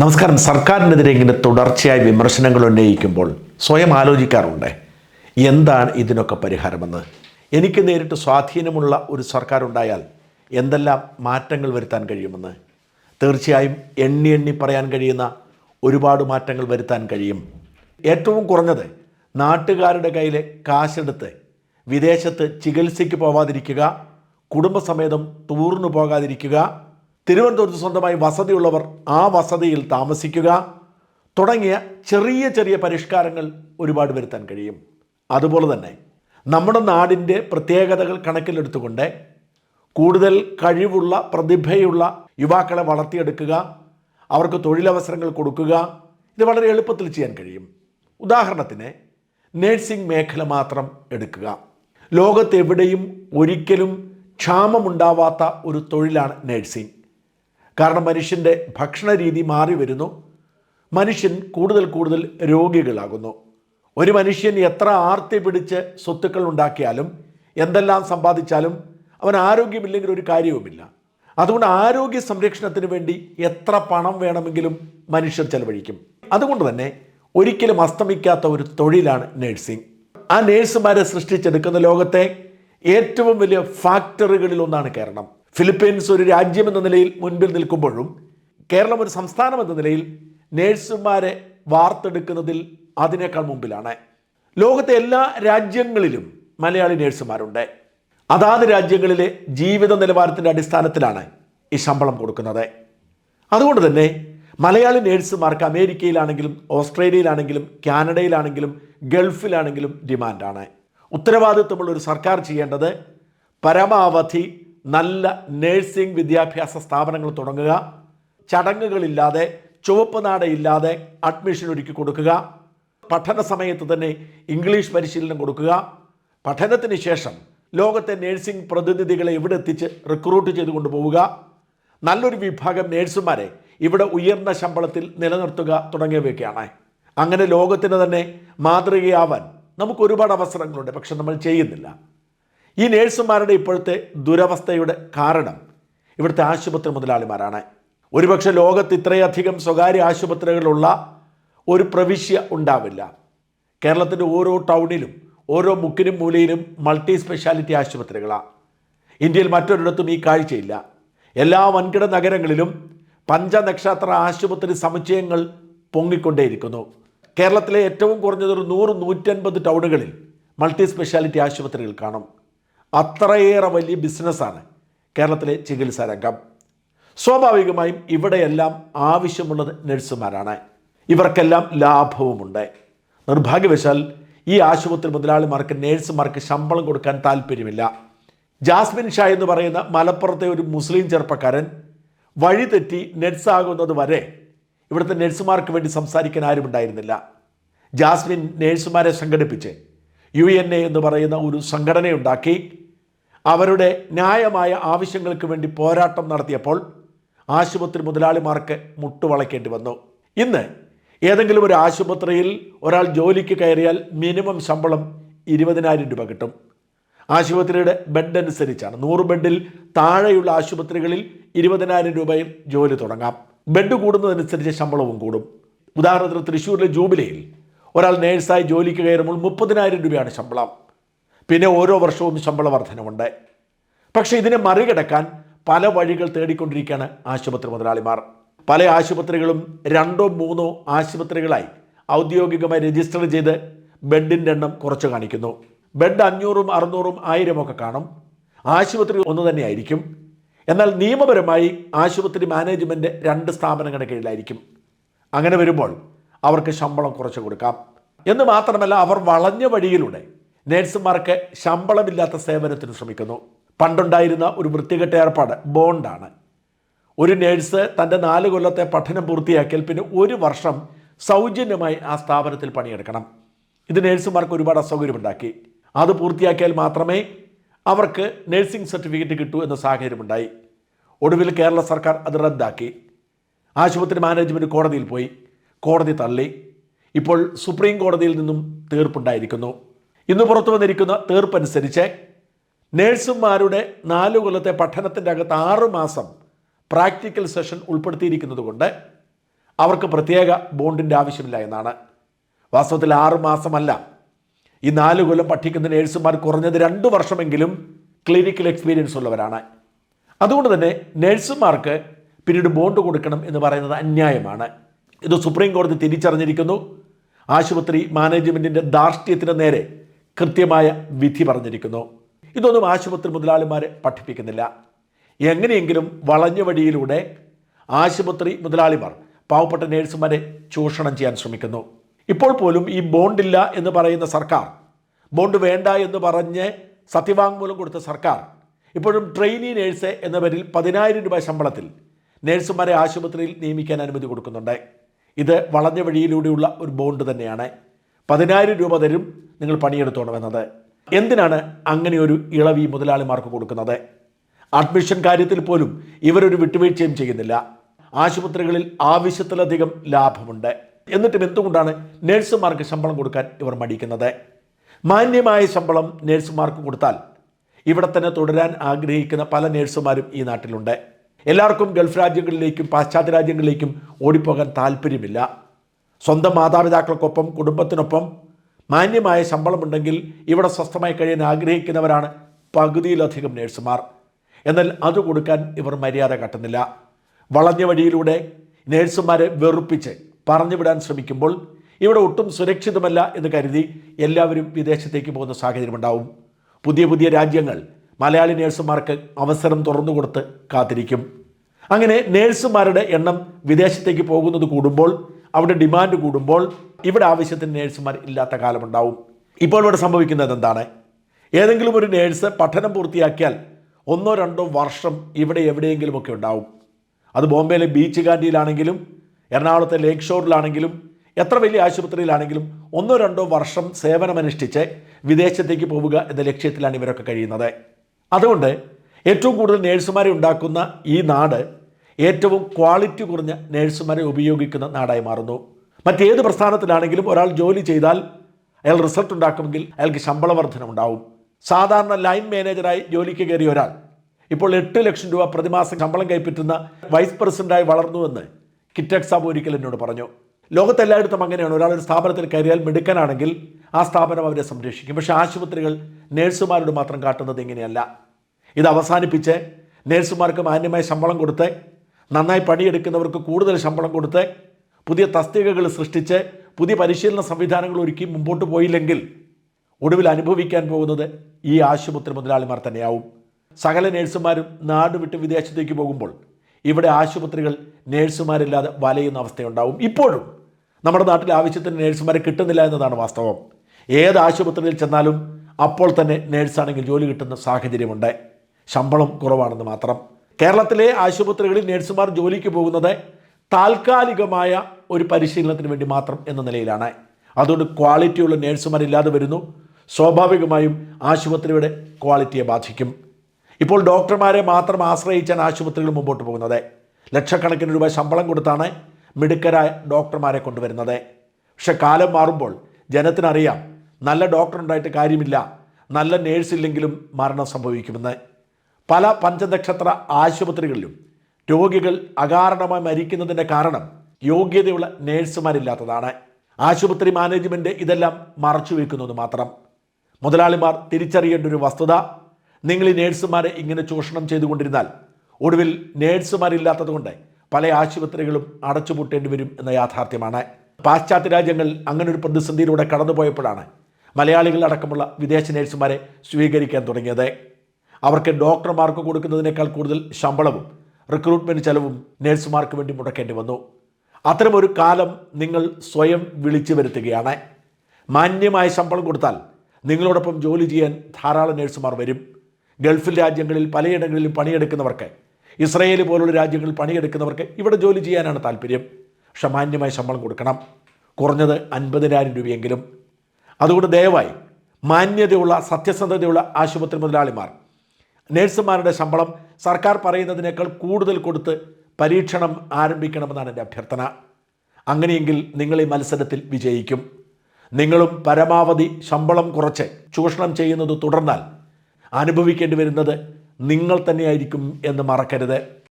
നമസ്കാരം. സർക്കാരിനെതിരെ ഇങ്ങനെ തുടർച്ചയായി വിമർശനങ്ങൾ ഉന്നയിക്കുമ്പോൾ സ്വയം ആലോചിക്കാറുണ്ട്? എന്താണ് ഇതിനൊക്കെ പരിഹാരമെന്ന്? എനിക്ക് നേരിട്ട് സ്വാധീനമുള്ള ഒരു സർക്കാർ ഉണ്ടായാൽ എന്തെല്ലാം മാറ്റങ്ങൾ വരുത്താൻ കഴിയുമെന്ന്? തീർച്ചയായും എണ്ണി എണ്ണി പറയാൻ കഴിയുന്ന ഒരുപാട് മാറ്റങ്ങൾ വരുത്താൻ കഴിയും. ഏറ്റവും കുറഞ്ഞത് നാട്ടുകാരുടെ കയ്യിലെ കാശെടുത്ത് വിദേശത്ത് ചികിത്സയ്ക്ക് പോവാതിരിക്കുക കുടുംബസമേതം ടൂറിന് പോകാതിരിക്കുക തിരുവനന്തപുരത്ത് സ്വന്തമായി വസതിയുള്ളവർ ആ വസതിയിൽ താമസിക്കുക തുടങ്ങിയ ചെറിയ ചെറിയ പരിഷ്കാരങ്ങൾ ഒരുപാട് വരുത്താൻ കഴിയും. അതുപോലെ തന്നെ നമ്മുടെ നാടിന്റെ പ്രത്യേകതകൾ കണക്കിലെടുത്തുകൊണ്ട് കൂടുതൽ കഴിവുള്ള പ്രതിഭയുള്ള യുവാക്കളെ വളർത്തിയെടുക്കുക അവർക്ക് തൊഴിലവസരങ്ങൾ കൊടുക്കുക ഇത് വളരെ എളുപ്പത്തിൽ ചെയ്യാൻ കഴിയും. ഉദാഹരണത്തിന് നേഴ്സിംഗ് മേഖല മാത്രം എടുക്കുക. ലോകത്തെവിടെയും ഒരിക്കലും ക്ഷാമമുണ്ടാവാത്ത ഒരു തൊഴിലാണ് നേഴ്സിംഗ്. കാരണം മനുഷ്യന്റെ ഭക്ഷണ രീതി മാറി വരുന്നു. മനുഷ്യൻ കൂടുതൽ കൂടുതൽ രോഗികളാകുന്നു. ഒരു മനുഷ്യൻ എത്ര ആർത്തി പിടിച്ച് സ്വത്തുക്കൾ ഉണ്ടാക്കിയാലും എന്തെല്ലാം സമ്പാദിച്ചാലും അവൻ ആരോഗ്യമില്ലെങ്കിൽ ഒരു കാര്യവുമില്ല. അതുകൊണ്ട് ആരോഗ്യ സംരക്ഷണത്തിന് വേണ്ടി എത്ര പണം വേണമെങ്കിലും മനുഷ്യർ ചെലവഴിക്കും. അതുകൊണ്ട് തന്നെ ഒരിക്കലും അസ്തമിക്കാത്ത ഒരു തൊഴിലാണ് നേഴ്സിംഗ്. ആ നേഴ്സുമാരെ സൃഷ്ടിച്ചെടുക്കുന്ന ലോകത്തെ ഏറ്റവും വലിയ ഫാക്ടറികളിൽ ഒന്നാണ് കേരളം. ഫിലിപ്പീൻസ് ഒരു രാജ്യം എന്ന നിലയിൽ മുൻപിൽ നിൽക്കുമ്പോഴും കേരളം ഒരു സംസ്ഥാനം എന്ന നിലയിൽ നേഴ്സുമാരെ വാർത്തെടുക്കുന്നതിൽ അതിനേക്കാൾ മുമ്പിലാണ്. ലോകത്തെ എല്ലാ രാജ്യങ്ങളിലും മലയാളി നേഴ്സുമാരുണ്ട്. അതാത് രാജ്യങ്ങളിലെ ജീവിത നിലവാരത്തിന്റെ അടിസ്ഥാനത്തിലാണ് ഈ ശമ്പളം കൊടുക്കുന്നത്. അതുകൊണ്ട് തന്നെ മലയാളി നേഴ്സുമാർക്ക് അമേരിക്കയിലാണെങ്കിലും ഓസ്ട്രേലിയയിലാണെങ്കിലും കാനഡയിലാണെങ്കിലും ഗൾഫിലാണെങ്കിലും ഡിമാൻഡാണ്. ഉത്തരവാദിത്വമുള്ള ഒരു സർക്കാർ ചെയ്യേണ്ടത് പരമാവധി നല്ല നേഴ്സിംഗ് വിദ്യാഭ്യാസ സ്ഥാപനങ്ങൾ തുടങ്ങുക. ചടങ്ങുകളില്ലാതെ ചുവപ്പ് നാടയില്ലാതെ അഡ്മിഷൻ ഒരുക്കി കൊടുക്കുക. പഠന സമയത്ത് തന്നെ ഇംഗ്ലീഷ് പരിശീലനം കൊടുക്കുക. പഠനത്തിന് ശേഷം ലോകത്തെ നേഴ്സിംഗ് പ്രതിനിധികളെ ഇവിടെ എത്തിച്ച് റിക്രൂട്ട് ചെയ്തു കൊണ്ടുപോവുക. നല്ലൊരു വിഭാഗം നേഴ്സുമാരെ ഇവിടെ ഉയർന്ന ശമ്പളത്തിൽ നിലനിർത്തുക തുടങ്ങിയവയൊക്കെയാണ്. അങ്ങനെ ലോകത്തിന് തന്നെ മാതൃകയാവാൻ നമുക്ക് ഒരുപാട് അവസരങ്ങളുണ്ട് പക്ഷെ നമ്മൾ ചെയ്യുന്നില്ല. ഈ നേഴ്സുമാരുടെ ഇപ്പോഴത്തെ ദുരവസ്ഥയുടെ കാരണം ഇവിടുത്തെ ആശുപത്രി മുതലാളിമാരാണ്. ഒരുപക്ഷെ ലോകത്ത് ഇത്രയധികം സ്വകാര്യ ആശുപത്രികളുള്ള ഒരു പ്രവിശ്യ ഉണ്ടാവില്ല. കേരളത്തിന്റെ ഓരോ ടൗണിലും ഓരോ മുക്കിനും മൂലയിലും മൾട്ടി സ്പെഷ്യാലിറ്റി ആശുപത്രികളാണ് ഇന്ത്യയിൽ മറ്റൊരിടത്തും ഈ കാഴ്ചയില്ല. എല്ലാ വൻകിട നഗരങ്ങളിലും പഞ്ചനക്ഷത്ര ആശുപത്രി സമുച്ചയങ്ങൾ പൊങ്ങിക്കൊണ്ടേയിരിക്കുന്നു. കേരളത്തിലെ ഏറ്റവും കുറഞ്ഞത് ഒരു നൂറ് നൂറ്റൻപത് ടൗണുകളിൽ മൾട്ടി സ്പെഷ്യാലിറ്റി ആശുപത്രികൾ കാണും. അത്രയേറെ വലിയ ബിസിനസ്സാണ് കേരളത്തിലെ ചികിത്സാ രംഗം. സ്വാഭാവികമായും ഇവിടെയെല്ലാം ആവശ്യമുള്ളത് നഴ്സുമാരാണ്. ഇവർക്കെല്ലാം ലാഭവുമുണ്ട്. നിർഭാഗ്യവശാൽ ഈ ആശുപത്രി മുതലാളിമാർക്ക് നേഴ്സുമാർക്ക് ശമ്പളം കൊടുക്കാൻ താല്പര്യമില്ല. ജാസ്മിൻ ഷാ എന്ന് പറയുന്ന മലപ്പുറത്തെ ഒരു മുസ്ലിം ചെറുപ്പക്കാരൻ വഴി തെറ്റി നഴ്സാകുന്നത് വരെ ഇവിടുത്തെ നഴ്സുമാർക്ക് വേണ്ടി സംസാരിക്കാൻ ആരുമുണ്ടായിരുന്നില്ല. ജാസ്മിൻ നേഴ്സുമാരെ സംഘടിപ്പിച്ച് യു എന്ന് പറയുന്ന ഒരു സംഘടനയുണ്ടാക്കി. അവരുടെ ന്യായമായ ആവശ്യങ്ങൾക്ക് വേണ്ടി പോരാട്ടം നടത്തിയപ്പോൾ ആശുപത്രി മുതലാളിമാർക്ക് മുട്ടുവളയ്ക്കേണ്ടി വന്നു. ഇന്ന് ഏതെങ്കിലും ഒരു ആശുപത്രിയിൽ ഒരാൾ ജോലിക്ക് കയറിയാൽ മിനിമം ശമ്പളം ഇരുപതിനായിരം രൂപ കിട്ടും. ആശുപത്രിയുടെ ബെഡ് അനുസരിച്ചാണ്. നൂറ് ബെഡിൽ താഴെയുള്ള ആശുപത്രികളിൽ ഇരുപതിനായിരം രൂപയിൽ ജോലി തുടങ്ങാം. ബെഡ് കൂടുന്നതനുസരിച്ച് ശമ്പളവും കൂടും. ഉദാഹരണത്തിന് തൃശ്ശൂരിലെ ജൂബിലിയിൽ ഒരാൾ നേഴ്സായി ജോലിക്ക് കയറുമ്പോൾ മുപ്പതിനായിരം രൂപയാണ് ശമ്പളം. പിന്നെ ഓരോ വർഷവും ശമ്പള വർധനമുണ്ട് പക്ഷേ ഇതിനെ മറികടക്കാൻ പല വഴികൾ തേടിക്കൊണ്ടിരിക്കുകയാണ് ആശുപത്രി മുതലാളിമാർ. പല ആശുപത്രികളും രണ്ടോ മൂന്നോ ആശുപത്രികളായി ഔദ്യോഗികമായി രജിസ്റ്റർ ചെയ്ത് ബെഡിന്റെ എണ്ണം കുറച്ച് കാണിക്കുന്നു. ബെഡ് അഞ്ഞൂറും അറുന്നൂറും ആയിരം ഒക്കെ കാണും. ആശുപത്രി ഒന്ന് തന്നെയായിരിക്കും. എന്നാൽ നിയമപരമായി ആശുപത്രി മാനേജ്മെന്റ് രണ്ട് സ്ഥാപനങ്ങളുടെ കീഴിലായിരിക്കും. അങ്ങനെ വരുമ്പോൾ അവർക്ക് ശമ്പളം കുറച്ച് കൊടുക്കാം. എന്ന് മാത്രമല്ല അവർ വളഞ്ഞ വഴിയിലൂടെ നേഴ്സുമാർക്ക് ശമ്പളമില്ലാത്ത സേവനത്തിന് ശ്രമിക്കുന്നു. പണ്ടുണ്ടായിരുന്ന ഒരു വൃത്തികെട്ട ഏർപ്പാട് ബോണ്ടാണ്. ഒരു നേഴ്സ് തന്റെ നാല് കൊല്ലത്തെ പഠനം പൂർത്തിയാക്കിയാൽ പിന്നെ ഒരു വർഷം സൗജന്യമായി ആ സ്ഥാപനത്തിൽ പണിയെടുക്കണം. ഇത് നേഴ്സുമാർക്ക് ഒരുപാട് അസൗകര്യമുണ്ടാക്കി. അത് പൂർത്തിയാക്കിയാൽ മാത്രമേ അവർക്ക് നഴ്സിംഗ് സർട്ടിഫിക്കറ്റ് കിട്ടൂ എന്ന സാഹചര്യമുണ്ടായി. ഒടുവിൽ കേരള സർക്കാർ അത് റദ്ദാക്കി. ആശുപത്രി മാനേജ്മെന്റ് കോടതിയിൽ പോയി. കോടതി തള്ളി. ഇപ്പോൾ സുപ്രീം കോടതിയിൽ നിന്നും തീർപ്പുണ്ടായിരിക്കുന്നു. ഇന്ന് പുറത്തു വന്നിരിക്കുന്ന തീർപ്പനുസരിച്ച് നേഴ്സുമാരുടെ നാലു കൊല്ലത്തെ പഠനത്തിന്റെ അകത്ത് ആറ് മാസം പ്രാക്ടിക്കൽ സെഷൻ ഉൾപ്പെടുത്തിയിരിക്കുന്നത് കൊണ്ട് അവർക്ക് പ്രത്യേക ബോണ്ടിന്റെ ആവശ്യമില്ല എന്നാണ്. വാസ്തവത്തിൽ ആറ് മാസമല്ല. ഈ നാല് കൊല്ലം പഠിക്കുന്ന നേഴ്സുമാർ കുറഞ്ഞത് രണ്ട് വർഷമെങ്കിലും ക്ലിനിക്കൽ എക്സ്പീരിയൻസ് ഉള്ളവരാണ്. അതുകൊണ്ട് തന്നെ നേഴ്സുമാർക്ക് പിന്നീട് ബോണ്ട് കൊടുക്കണം എന്ന് പറയുന്നത് അന്യായമാണ്. ഇത് സുപ്രീം കോടതി തിരിച്ചറിഞ്ഞിരിക്കുന്നു. ആശുപത്രി മാനേജ്മെന്റിന്റെ ധാർഷ്ട്യത്തിന് നേരെ കൃത്യമായ വിധി പറഞ്ഞിരിക്കുന്നു. ഇതൊന്നും ആശുപത്രി മുതലാളിമാരെ പഠിപ്പിക്കുന്നില്ല. എങ്ങനെയെങ്കിലും വളഞ്ഞ വഴിയിലൂടെ ആശുപത്രി മുതലാളിമാർ പാവപ്പെട്ട നേഴ്സുമാരെ ചൂഷണം ചെയ്യാൻ ശ്രമിക്കുന്നു. ഇപ്പോൾ പോലും ഈ ബോണ്ടില്ല എന്ന് പറയുന്ന സർക്കാർ ബോണ്ട് വേണ്ട എന്ന് പറഞ്ഞ് സത്യവാങ്മൂലം കൊടുത്ത സർക്കാർ ഇപ്പോഴും ട്രെയിനി നേഴ്സ് എന്ന പേരിൽ പതിനായിരം രൂപ ശമ്പളത്തിൽ നേഴ്സുമാരെ ആശുപത്രിയിൽ നിയമിക്കാൻ അനുമതി കൊടുക്കുന്നുണ്ട്. ഇത് വളഞ്ഞ വഴിയിലൂടെയുള്ള ഒരു ബോണ്ട് തന്നെയാണ്. പതിനായിരം രൂപ തരും നിങ്ങൾ പണിയെടുത്തോണമെന്നത് എന്തിനാണ് അങ്ങനെ ഒരു ഇളവി മുതലാളിമാർക്ക് കൊടുക്കുന്നത്? അഡ്മിഷൻ കാര്യത്തിൽ പോലും ഇവരൊരു വിട്ടുവീഴ്ചയും ചെയ്യുന്നില്ല. ആശുപത്രികളിൽ ആവശ്യത്തിലധികം ലാഭമുണ്ട്. എന്നിട്ടും എന്തുകൊണ്ടാണ് നേഴ്സുമാർക്ക് ശമ്പളം കൊടുക്കാൻ ഇവർ മടിക്കുന്നത്? മാന്യമായ ശമ്പളം നേഴ്സുമാർക്ക് കൊടുത്താൽ ഇവിടെ തന്നെ തുടരാൻ ആഗ്രഹിക്കുന്ന പല നേഴ്സുമാരും ഈ നാട്ടിലുണ്ട്. എല്ലാവർക്കും ഗൾഫ് രാജ്യങ്ങളിലേക്കും പാശ്ചാത്യ രാജ്യങ്ങളിലേക്കും ഓടിപ്പോകാൻ താല്പര്യമില്ല. സ്വന്തം മാതാപിതാക്കൾക്കൊപ്പം കുടുംബത്തിനൊപ്പം മാന്യമായ ശമ്പളമുണ്ടെങ്കിൽ ഇവിടെ സ്വസ്ഥമായി കഴിയാൻ ആഗ്രഹിക്കുന്നവരാണ് പകുതിയിലധികം നേഴ്സുമാർ. എന്നാൽ അത് കൊടുക്കാൻ ഇവർ മര്യാദ കാട്ടുന്നില്ല. വളഞ്ഞ വഴിയിലൂടെ നേഴ്സുമാരെ വെറുപ്പിച്ച് പറഞ്ഞുവിടാൻ ശ്രമിക്കുമ്പോൾ ഇവിടെ ഒട്ടും സുരക്ഷിതമല്ല എന്ന് കരുതി എല്ലാവരും വിദേശത്തേക്ക് പോകുന്ന സാഹചര്യമുണ്ടാവും. പുതിയ പുതിയ രാജ്യങ്ങൾ മലയാളി നേഴ്സുമാർക്ക് അവസരം തുറന്നു കൊടുത്ത് കാത്തിരിക്കും. അങ്ങനെ നേഴ്സുമാരുടെ എണ്ണം വിദേശത്തേക്ക് പോകുന്നത് കൂടുമ്പോൾ അവിടെ ഡിമാൻഡ് കൂടുമ്പോൾ ഇവിടെ ആവശ്യത്തിന് നേഴ്സുമാർ ഇല്ലാത്ത കാലമുണ്ടാവും. ഇപ്പോൾ ഇവിടെ സംഭവിക്കുന്നത് എന്താണ്? ഏതെങ്കിലും ഒരു നേഴ്സ് പഠനം പൂർത്തിയാക്കിയാൽ ഒന്നോ രണ്ടോ വർഷം ഇവിടെ എവിടെയെങ്കിലുമൊക്കെ ഉണ്ടാവും. അത് ബോംബെയിലെ ബീച്ച് കാൻഡിയിലാണെങ്കിലും എറണാകുളത്തെ ലേക്ക് ഷോറിലാണെങ്കിലും എത്ര വലിയ ആശുപത്രിയിലാണെങ്കിലും ഒന്നോ രണ്ടോ വർഷം സേവനമനുഷ്ഠിച്ച് വിദേശത്തേക്ക് പോവുക എന്ന ലക്ഷ്യത്തിലാണ് ഇവരൊക്കെ കഴിയുന്നത്. അതുകൊണ്ട് ഏറ്റവും കൂടുതൽ നേഴ്സുമാരെ ഉണ്ടാക്കുന്ന ഈ നാട് ഏറ്റവും ക്വാളിറ്റി കുറഞ്ഞ നേഴ്സുമാരെ ഉപയോഗിക്കുന്ന നാടായി മാറുന്നു. മറ്റേത് പ്രസ്ഥാനത്തിലാണെങ്കിലും ഒരാൾ ജോലി ചെയ്താൽ അയാൾ റിസൾട്ട് ഉണ്ടാക്കുമെങ്കിൽ അയാൾക്ക് ശമ്പള വർധന ഉണ്ടാവും സാധാരണ ലൈൻ മാനേജറായി ജോലിക്ക് കയറിയ ഒരാൾ ഇപ്പോൾ എട്ട് ലക്ഷം രൂപ പ്രതിമാസം ശമ്പളം കൈപ്പറ്റുന്ന വൈസ് പ്രസിഡന്റായി വളർന്നുവെന്ന് കിറ്റക് സാബ് ഒരിക്കൽ എന്നോട് പറഞ്ഞു. ലോകത്തെല്ലായിടത്തും അങ്ങനെയാണ്. ഒരാൾ ഒരു സ്ഥാപനത്തിൽ കയറിയാൽ മിടുക്കനാണെങ്കിൽ ആ സ്ഥാപനം അവരെ സംരക്ഷിക്കും. പക്ഷേ ആശുപത്രികൾ നേഴ്സുമാരോട് മാത്രം കാട്ടുന്നത് ഇങ്ങനെയല്ല. ഇത് അവസാനിപ്പിച്ച് നേഴ്സുമാർക്ക് മാന്യമായ ശമ്പളം കൊടുത്ത് നന്നായി പണിയെടുക്കുന്നവർക്ക് കൂടുതൽ ശമ്പളം കൊടുത്ത് പുതിയ തസ്തികകൾ സൃഷ്ടിച്ച് പുതിയ പരിശീലന സംവിധാനങ്ങൾ ഒരുക്കി മുമ്പോട്ട് പോയില്ലെങ്കിൽ ഒടുവിൽ അനുഭവിക്കാൻ പോകുന്നത് ഈ ആശുപത്രി മുതലാളിമാർ തന്നെയാവും. സകല നേഴ്സുമാരും നാട് വിട്ട് വിദേശത്തേക്ക് പോകുമ്പോൾ ഇവിടെ ആശുപത്രികൾ നേഴ്സുമാരില്ലാതെ വലയുന്ന അവസ്ഥയുണ്ടാവും. ഇപ്പോഴും നമ്മുടെ നാട്ടിൽ ആവശ്യത്തിന് നേഴ്സുമാരെ കിട്ടുന്നില്ല എന്നതാണ് വാസ്തവം. ഏത് ആശുപത്രിയിൽ ചെന്നാലും അപ്പോൾ തന്നെ നേഴ്സാണെങ്കിൽ ജോലി കിട്ടുന്ന സാഹചര്യമുണ്ട്. ശമ്പളം കുറവാണെന്ന് മാത്രം. കേരളത്തിലെ ആശുപത്രികളിൽ നേഴ്സുമാർ ജോലിക്ക് പോകുന്നത് താൽക്കാലികമായ ഒരു പരിശീലനത്തിന് വേണ്ടി മാത്രം എന്ന നിലയിലാണ്. അതുകൊണ്ട് ക്വാളിറ്റിയുള്ള നേഴ്സുമാരില്ലാതെ വരുന്നു. സ്വാഭാവികമായും ആശുപത്രിയുടെ ക്വാളിറ്റിയെ ബാധിക്കും. ഇപ്പോൾ ഡോക്ടർമാരെ മാത്രം ആശ്രയിച്ചാണ് ആശുപത്രികൾ മുമ്പോട്ട് പോകുന്നത്. ലക്ഷക്കണക്കിന് രൂപ ശമ്പളം കൊടുത്താണ് മിടുക്കരായ ഡോക്ടർമാരെ കൊണ്ടുവരുന്നത്. പക്ഷെ കാലം മാറുമ്പോൾ ജനത്തിനറിയാം നല്ല ഡോക്ടർ ഉണ്ടായിട്ട് കാര്യമില്ല. നല്ല നേഴ്സ് ഇല്ലെങ്കിലും മരണം സംഭവിക്കുമെന്ന്. പല പഞ്ചനക്ഷത്ര ആശുപത്രികളിലും രോഗികൾ അകാരണമായി മരിക്കുന്നതിന്റെ കാരണം യോഗ്യതയുള്ള നേഴ്സുമാരില്ലാത്തതാണ്. ആശുപത്രി മാനേജ്മെന്റ് ഇതെല്ലാം മറച്ചു വയ്ക്കുന്നത് മാത്രം. മുതലാളിമാർ തിരിച്ചറിയേണ്ട ഒരു വസ്തുത നിങ്ങൾ ഈ നേഴ്സുമാരെ ഇങ്ങനെ ചൂഷണം ചെയ്തുകൊണ്ടിരുന്നാൽ ഒടുവിൽ നേഴ്സുമാരില്ലാത്തതുകൊണ്ട് പല ആശുപത്രികളും അടച്ചുപൂട്ടേണ്ടി വരും എന്ന യാഥാർത്ഥ്യമാണ്. പാശ്ചാത്യ രാജ്യങ്ങൾ അങ്ങനെ ഒരു പ്രതിസന്ധിയിലൂടെ കടന്നുപോയപ്പോഴാണ് മലയാളികൾ അടക്കമുള്ള വിദേശ നേഴ്സുമാരെ സ്വീകരിക്കാൻ തുടങ്ങിയത്. അവർക്ക് ഡോക്ടർമാർക്ക് കൊടുക്കുന്നതിനേക്കാൾ കൂടുതൽ ശമ്പളവും റിക്രൂട്ട്മെന്റ് ചെലവും നേഴ്സുമാർക്ക് വേണ്ടി മുടക്കേണ്ടി വന്നു. അത്തരമൊരു കാലം നിങ്ങൾ സ്വയം വിളിച്ചു വരുത്തുകയാണ്. മാന്യമായ ശമ്പളം കൊടുത്താൽ നിങ്ങളോടൊപ്പം ജോലി ചെയ്യാൻ ധാരാളം നേഴ്സുമാർ വരും. ഗൾഫിൽ രാജ്യങ്ങളിൽ പലയിടങ്ങളിലും പണിയെടുക്കുന്നവർക്ക് ഇസ്രയേൽ പോലുള്ള രാജ്യങ്ങളിൽ പണിയെടുക്കുന്നവർക്ക് ഇവിടെ ജോലി ചെയ്യാനാണ് താല്പര്യം പക്ഷെ മാന്യമായ ശമ്പളം കൊടുക്കണം. കുറഞ്ഞത് അൻപതിനായിരം രൂപയെങ്കിലും. അതുകൊണ്ട് ദയവായി മാന്യതയുള്ള സത്യസന്ധതയുള്ള ആശുപത്രി മുതലാളിമാർ നേഴ്സുമാരുടെ ശമ്പളം സർക്കാർ പറയുന്നതിനേക്കാൾ കൂടുതൽ കൊടുത്ത് പരീക്ഷണം ആരംഭിക്കണമെന്നാണ് എന്റെ അഭ്യർത്ഥന. അങ്ങനെയെങ്കിൽ നിങ്ങൾ ഈ മത്സരത്തിൽ വിജയിക്കും. നിങ്ങളും പരമാവധി ശമ്പളം കുറച്ച് ചൂഷണം ചെയ്യുന്നത് തുടർന്നാൽ അനുഭവിക്കേണ്ടി വരുന്നത് നിങ്ങൾ തന്നെയായിരിക്കും എന്ന് മറക്കരുത്.